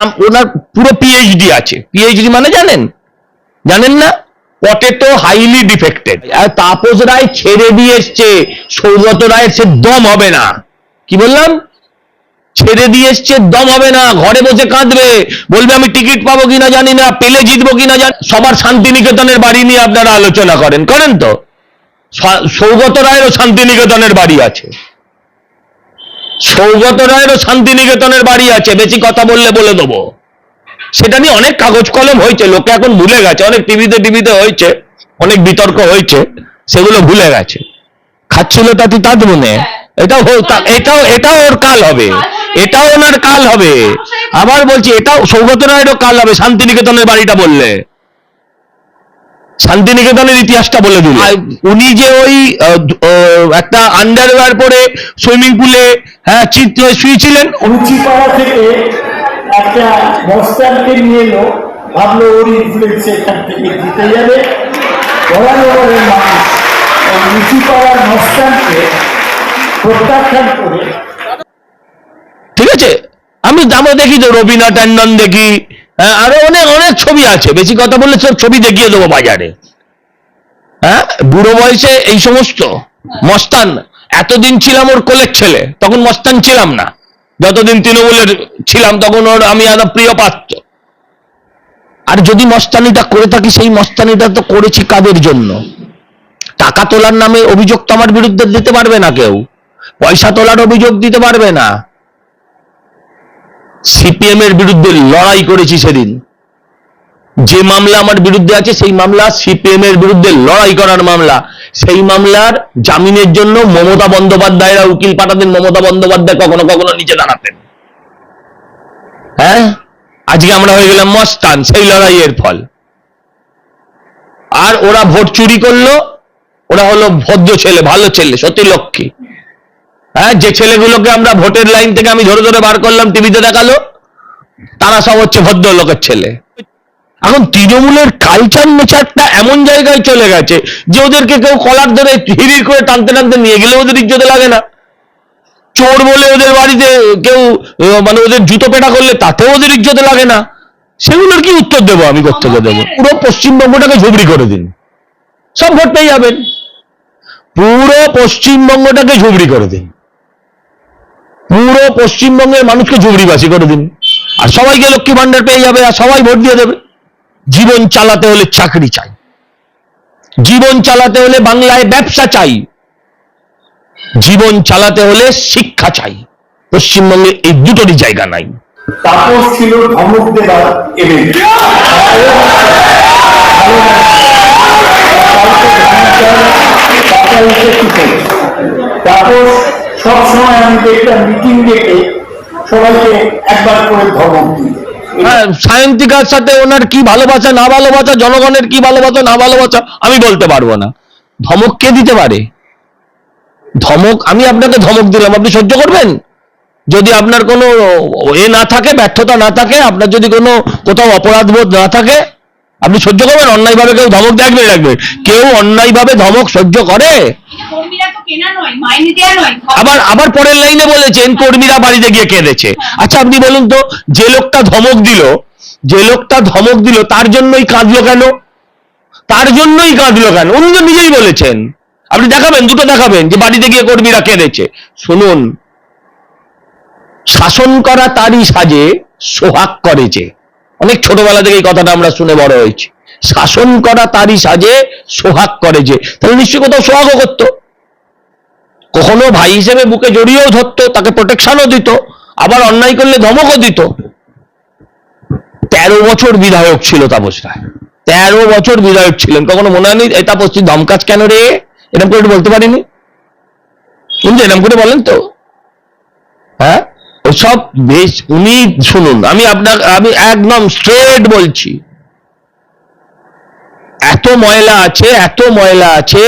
ওনার পুরো পিএইচডি আছে। পিএইচডি মানে জানেন? জানেন না? Potato highly defected Tapas Roy ছেড়ে দিয়ে এসছে। সৌগত রায়ের সে দম হবে না। কি বললাম? ছেড়ে দিয়ে এসছে, দম হবে না। ঘরে বসে কাঁদবে। বলবে, আমি টিকিট পাবো কিনা জানি না। পেলে জিতবো কিনা জানি সবার শান্তিনিকেতনের বাড়ি নিয়ে আপনারা আলোচনা করেন। করেন তো? সৌগত রায়েরও শান্তিনিকেতনের বাড়ি আছে। সৌগত রায়েরও শান্তিনিকেতনের বাড়ি আছে, বেশি কথা বললে বলে দেবো। সেটা নিয়ে অনেক কাগজ কলম হয়েছে, লোকে এখন ভুলে গেছে, অনেক টিভিতে টিভিতে হয়েছে, অনেক বিতর্ক হয়েছে, সেগুলো ভুলে গেছে। খাচ্ছিল তাতে তাঁত মনে এটাও এটাও এটাও ওর কাল হবে। এটাও ওনার কাল হবে। আবার বলছি, এটাও সৌগত রায়েরও কাল হবে, শান্তিনিকেতনের বাড়িটা বললে। শান্তিনিকেতনের ইতিহাসটা বলে দিল। উনি যে ওই একটা আন্ডারওয়্যার পরে সুইমিং পুলে হ্যাঁ চিত্র শুয়েছিলেন। রুচিপাড়া থেকে একটা মস্তানকে নিয়ে এলো। ভাবলো ওর ইনফ্লুয়েন্স এখান থেকে জিতে যাবে। বরানগরের মানুষ রুচিপাড়ার মস্তানকে প্রত্যাখ্যান করে ঠিক আছে? আমি আমরা দেখি তো রবীনা ট্যান্ডন দেখি। হ্যাঁ, আরও অনেক অনেক ছবি আছে। বেশি কথা বললে সব ছবি দেখিয়ে দেবো বাজারে। হ্যাঁ বুড়ো বয়সে এই সমস্ত। মস্তান, এতদিন ছিলাম ওর কোলের ছেলে, তখন মস্তান ছিলাম না। যতদিন তৃণমূলের ছিলাম, তখন ওর আমি একটা প্রিয় পাত্র। আর যদি মস্তানিটা করে থাকি, সেই মস্তানিটা তো করেছি কাদের জন্য? টাকা তোলার নামে অভিযোগ তো আমার বিরুদ্ধে দিতে পারবে না কেউ। পয়সা তোলার অভিযোগ দিতে পারবে না। সিপিএম এর বিরুদ্ধে লড়াই করেছি সেদিন। যে মামলা আমার বিরুদ্ধে আছে, সেই মামলা সিপিএম এর বিরুদ্ধে লড়াই করার মামলা। সেই মামলার জামিনের জন্য মমতা বন্দ্যোপাধ্যায়রা উকিল পাঠাতেন, মমতা বন্দ্যোপাধ্যায় কখনো কখনো নিচে দাঁড়াতেন। হ্যাঁ? আজকে আমরা হয়ে গেলাম মস্তান, সেই লড়াইয়ের ফল। আর ওরা ভোট চুরি করল, ওরা হলো ভদ্র ছেলে, ভালো ছেলে সত্যি লক্ষ্মী হ্যাঁ যে ছেলেগুলোকে আমরা ভোটের লাইন থেকে আমি ধরে ধরে বার করলাম, টিভিতে দেখাল, তারা সব হচ্ছে ভদ্রলোকের ছেলে। এখন তৃণমূলের কালচার নেচারটা এমন জায়গায় চলে গেছে যে ওদেরকে কেউ কলার ধরে হিরির করে টানতে টানতে নিয়ে গেলে ওদের ইজ্জতে লাগে না। চোর বলে ওদের বাড়িতে কেউ মানে ওদের জুতো পেটা করলে তাতেও ওদের ইজ্জতে লাগে না। সেগুলোর কি উত্তর দেবো আমি কোথেকে দেবো? পুরো পশ্চিমবঙ্গটাকে ঝুবড়ি করে দিন। সব ভোট পেয়ে যাবেন। পুরো পশ্চিমবঙ্গটাকে ঝুবড়ি করে দিন। পুরো পশ্চিমবঙ্গের মানুষকে ঝুবড়িবাসী করে দিন। আর সবাইকে লক্ষ্মী ভান্ডার পেয়ে যাবে আর সবাই ভোট দিয়ে দেবে। জীবন চালাতে হলে চাকরি চাই। জীবন চালাতে হলে বাংলায় ব্যবসা চাই। জীবন চালাতে হলে শিক্ষা চাই। পশ্চিমবঙ্গে এই দুটোরই জায়গা নাই। তাপস ছিল সবসময় আমি দেখতাম মিটিং ডেকে সবাইকে একবার করে ধমক দিই সায়ন্তিকার সাথে ওনার কি ভালোবাসা, না ভালোবাসা, জনগণের কি ভালোবাসা, না ভালোবাসা, আমি বলতে পারব না। ধমক কে দিতে পারে? ধমক, আমি আপনাকে ধমক দিলাম, আপনি সহ্য করবেন? যদি আপনার কোনো এ না থাকে, ব্যর্থতা না থাকে, আপনার যদি কোনো কোথাও অপরাধ বোধ না থাকে, আপনি সহ্য করবেন? অন্যায়ভাবে কেউ ধমক দেখবে রাখবে কেউ অন্যায়ভাবে ধমক সহ্য করে? আবার আবার পরের লাইনে বলেছেন কর্মীরা বাড়িতে গিয়ে কেঁদেছে। আচ্ছা আপনি বলুন তো যে লোকটা ধমক দিল যে লোকটা ধমক দিল তার জন্যই কাঁদলো কেন? তার জন্যই কাঁদলো কেন? উনি তো নিজেই বলেছেন। আপনি দেখাবেন দুটো দেখাবেন যে বাড়িতে গিয়ে কর্মীরা কেঁদেছে। শুনুন শাসন করা তারই সাজে সোহাগ করেছে। অনেক ছোটবেলা থেকে এই কথাটা আমরা শুনে বড় হয়েছি। শাসন করা তারই সাজে সোহাগ করে যে। তাহলে নিশ্চয়ই কোথাও সোহাগও করতো। কখনো ভাই হিসেবে বুকে জড়িয়েও ধরতো, তাকে প্রোটেকশনও দিত, আবার অন্যায় করলে ধমকও দিত। তেরো বছর বিধায়ক ছিল তাপস রায় তেরো বছর বিধায়ক ছিলেন। কখনো মনে হয়নি এই তাপস তুই ধমকাজ কেন রে? এরকম করে বলতে পারিনি? কিন্তু এরকম করে বলেন তো। হ্যাঁ? ওসব বেশ উনি শুনুন আমি আপনার আমি একদম স্ট্রেট বলছি। এত ময়লা আছে এত ময়লা আছে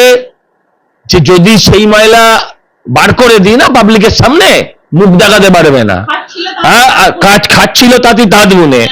যে যদি সেই ময়লা বার করে দিই না পাবলিকের সামনে মুখ দেখাতে পারবে না। হ্যাঁ কাজ খাচ্ছিল তাতে দাঁত গুনে।